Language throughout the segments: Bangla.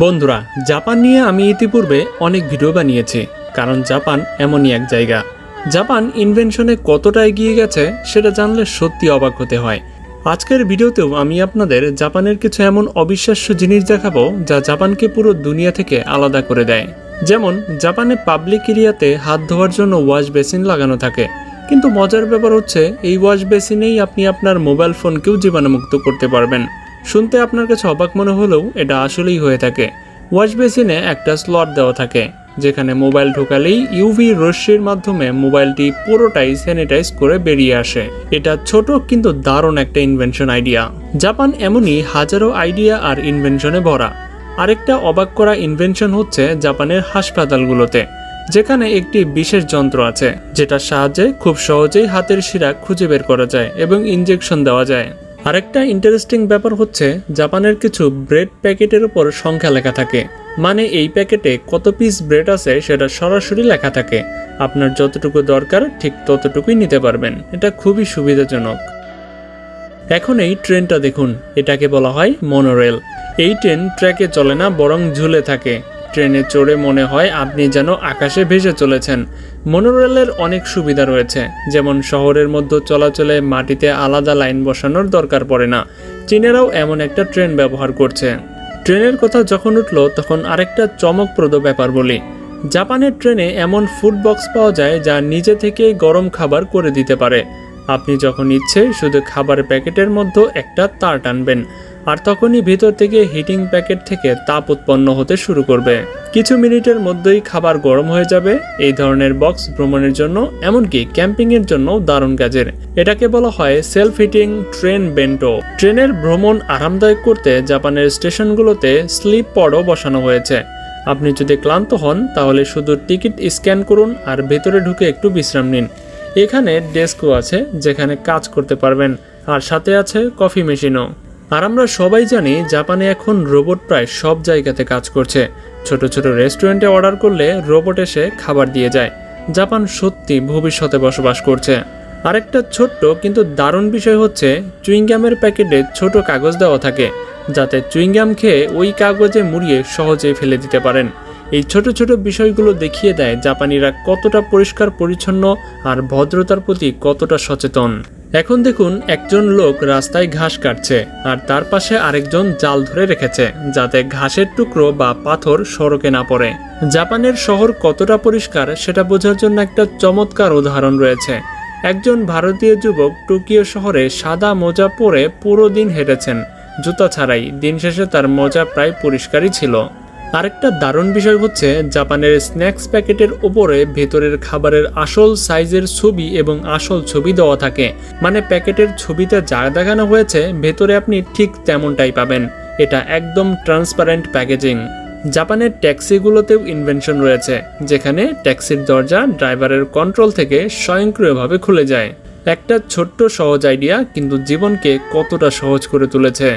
বন্ধুরা, জাপান নিয়ে আমি ইতিপূর্বে অনেক ভিডিও বানিয়েছি, কারণ জাপান এমনই এক জায়গা। জাপান ইনভেনশনে কতটা এগিয়ে গেছে সেটা জানলে সত্যি অবাক হতে হয়। আজকের ভিডিওতেও আমি আপনাদের জাপানের কিছু এমন অবিশ্বাস্য জিনিস দেখাবো যা জাপানকে পুরো দুনিয়া থেকে আলাদা করে দেয়। যেমন, জাপানে পাবলিক এরিয়াতে হাত ধোয়ার জন্য ওয়াশ বেসিন লাগানো থাকে, কিন্তু মজার ব্যাপার হচ্ছে, এই ওয়াশ বেসিনেই আপনি আপনার মোবাইল ফোনকেও জীবাণুমুক্ত করতে পারবেন। শুনতে আপনার কাছে অবাক মনে হলেও এটা আসলেই হয়ে থাকে। ওয়াশ বেসিনে একটা স্লট দেওয়া থাকে, যেখানে মোবাইল ঢোকালেই ইউভি রশ্মির মাধ্যমে মোবাইলটি পুরোটাই স্যানিটাইজ করে বেরিয়ে আসে। এটা ছোট কিন্তু দারুণ একটা ইনভেনশন আইডিয়া জাপান এমনই হাজারো আইডিয়া আর ইনভেনশনে ভরা। আরেকটা অবাক করা ইনভেনশন হচ্ছে জাপানের হাসপাতালগুলোতে, যেখানে একটি বিশেষ যন্ত্র আছে, যেটার সাহায্যে খুব সহজেই হাতের শিরা খুঁজে বের করা যায় এবং ইনজেকশন দেওয়া যায়। আরেকটা ইন্টারেস্টিং ব্যাপার হচ্ছে, জাপানের কিছু ব্রেড প্যাকেটের উপর সংখ্যা লেখা থাকে। মানে এই প্যাকেটে কত পিস ব্রেড আছে সেটা সরাসরি লেখা থাকে। আপনার যতটুকু দরকার, ঠিক ততটুকুই নিতে পারবেন। এটা খুবই সুবিধাজনক। এখন এই ট্রেনটা দেখুন। এটাকে বলা হয় মনোরেল এই ট্রেন ট্র্যাকে চলে না, বরং ঝুলে থাকে। ট্রেনে চড়ে মনে হয় আপনি যেন আকাশে ভেসে চলেছেন। মনোরেলের অনেক সুবিধা রয়েছে, যেমন শহরের মধ্যে চলাচলে মাটিতে আলাদা লাইন বসানোর দরকার পড়ে না। চীনেরাও এমন একটা ট্রেন ব্যবহার করছে। ট্রেনের কথা যখন উঠল, তখন আরেকটা চমকপ্রদ ব্যাপার বলি। জাপানের ট্রেনে এমন ফুড বক্স পাওয়া যায় যা নিজে থেকে গরম খাবার করে দিতে পারে। আপনি যখন ইচ্ছে, শুধু খাবারের প্যাকেটের মধ্যে একটা তার টানবেন। আর তখনই ভিতর থেকে হিটিং প্যাকেট থেকে তাপ উৎপন্ন হতে শুরু করবে। কিছু মিনিটের মধ্যেই খাবার গরম হয়ে যাবে। এই ধরনের বক্স ভ্রমণের জন্য, এমনকি ক্যাম্পিংয়ের জন্য দারুণ কাজের। এটাকে বলা হয় সেলফ হিটিং ট্রেন বেন্টো ট্রেনের ভ্রমণ আরামদায়ক করতে জাপানের স্টেশনগুলোতে স্লিপ পডও বসানো হয়েছে। আপনি যদি ক্লান্ত হন, তাহলে শুধু টিকিট স্ক্যান করুন আর ভেতরে ঢুকে একটু বিশ্রাম নিন। এখানে ডেস্কও আছে যেখানে কাজ করতে পারবেন। আর সাথে আছে কফি মেশিনও। আর আমরা সবাই জানি জাপানে এখন রোবট প্রায় সব জায়গাতে কাজ করছে। ছোট ছোট রেস্টুরেন্টে অর্ডার করলে রোবট এসে খাবার দিয়ে যায়। জাপান সত্যি ভবিষ্যতে বসবাস করছে। আরেকটা ছোট্ট কিন্তু দারুণ বিষয় হচ্ছে, চুইংগামের প্যাকেটে ছোট কাগজ দেওয়া থাকে, যাতে চুইংগাম খেয়ে ওই কাগজে মুড়িয়ে সহজেই ফেলে দিতে পারেন। এই ছোট ছোট বিষয়গুলো দেখিয়ে দেয় জাপানিরা কতটা পরিষ্কার, পরিচ্ছন্ন আর ভদ্রতার প্রতি কতটা সচেতন। এখন দেখুন, একজন লোক রাস্তায় ঘাস কাটছে, আর তার পাশে আরেকজন জাল ধরে রেখেছে, যাতে ঘাসের টুকরো বা পাথর সড়কে না পড়ে। জাপানের শহর কতটা পরিষ্কার, সেটা বোঝার জন্য একটা চমৎকার উদাহরণ রয়েছে। একজন ভারতীয় যুবক টোকিও শহরে সাদা মোজা পরে পুরো দিন হেঁটেছেন। জুতা ছাড়াই দিন শেষে তার মোজা প্রায় পরিষ্কারই ছিল। আরেকটা দারুণ বিষয় হচ্ছে জাপানের স্ন্যাক্স প্যাকেটের ওপরে ভেতরের খাবারের আসল সাইজের ছবি এবং আসল ছবি দেওয়া থাকে। মানে প্যাকেটের ছবিতে যা দেখানো হয়েছে, ভেতরে আপনি ঠিক তেমনটাই পাবেন। এটা একদম ট্রান্সপারেন্ট প্যাকেজিং। জাপানের ট্যাক্সিগুলোতেও ইনভেনশন রয়েছে, যেখানে ট্যাক্সির দরজা ড্রাইভারের কন্ট্রোল থেকে স্বয়ংক্রিয়ভাবে খুলে যায়। একটা ছোট্ট সহজ আইডিয়া কিন্তু জীবনকে কতটা সহজ করে তুলেছে।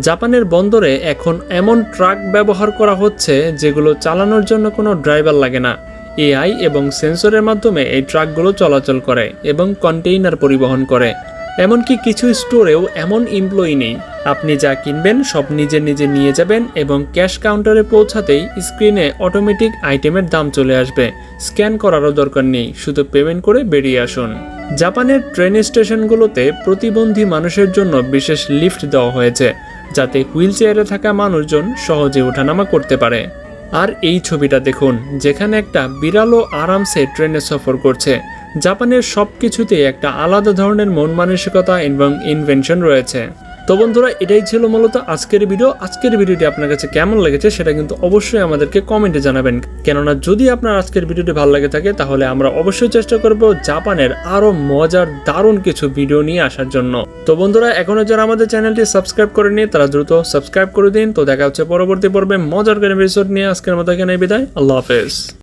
জাপানের বন্দরে এখন এমন ট্রাক ব্যবহার করা হচ্ছে যেগুলো চালানোর জন্য কোনো ড্রাইভার লাগে না। এআই এবং সেন্সরের মাধ্যমে এই ট্রাকগুলো চলাচল করে এবং কন্টেইনার পরিবহন করে। এমনকি কিছু স্টোরেও এমন এমপ্লয়ি নেই। আপনি যা কিনবেন সব নিজে নিজে নিয়ে যাবেন এবং ক্যাশ কাউন্টারে পৌঁছাতেই স্ক্রিনে অটোমেটিক আইটেমের দাম চলে আসবে। স্ক্যান করারও দরকার নেই, শুধু পেমেন্ট করে বেরিয়ে আসুন। জাপানের ট্রেন স্টেশনগুলোতে প্রতিবন্ধী মানুষের জন্য বিশেষ লিফট দেওয়া হয়েছে। যাতে হুইল চেয়ারে থাকা মানুষজন সহজে ওঠানামা করতে পারে। আর এই ছবিটা দেখুন, যেখানে একটা বিড়ালও আরামসে ট্রেনে সফর করছে। জাপানের সব কিছুতে একটা আলাদা ধরনের মন মানসিকতা এবং ইনভেনশন রয়েছে। তো বন্ধুরা, এটাই ছিল মূলত আজকের ভিডিও। আজকের ভিডিওটি আপনার কাছে কেমন লেগেছে সেটা কিন্তু অবশ্যই আমাদেরকে কমেন্টে জানাবেন। কেননা, যদি আপনার আজকের ভিডিওটি ভালো লাগে থাকে, তাহলে আমরা অবশ্যই চেষ্টা করব জাপানের আরও মজার, দারুণ কিছু ভিডিও নিয়ে আসার জন্য। তো বন্ধুরা, এখনও যারা আমাদের চ্যানেলটি সাবস্ক্রাইব করে করেনি তারা দ্রুত সাবস্ক্রাইব করে দিন। তো দেখা হচ্ছে পরবর্তী পর্বে মজার করে এপিসোড নিয়ে। আজকের মতো এখানে বিদায়। আল্লাহ হাফেজ।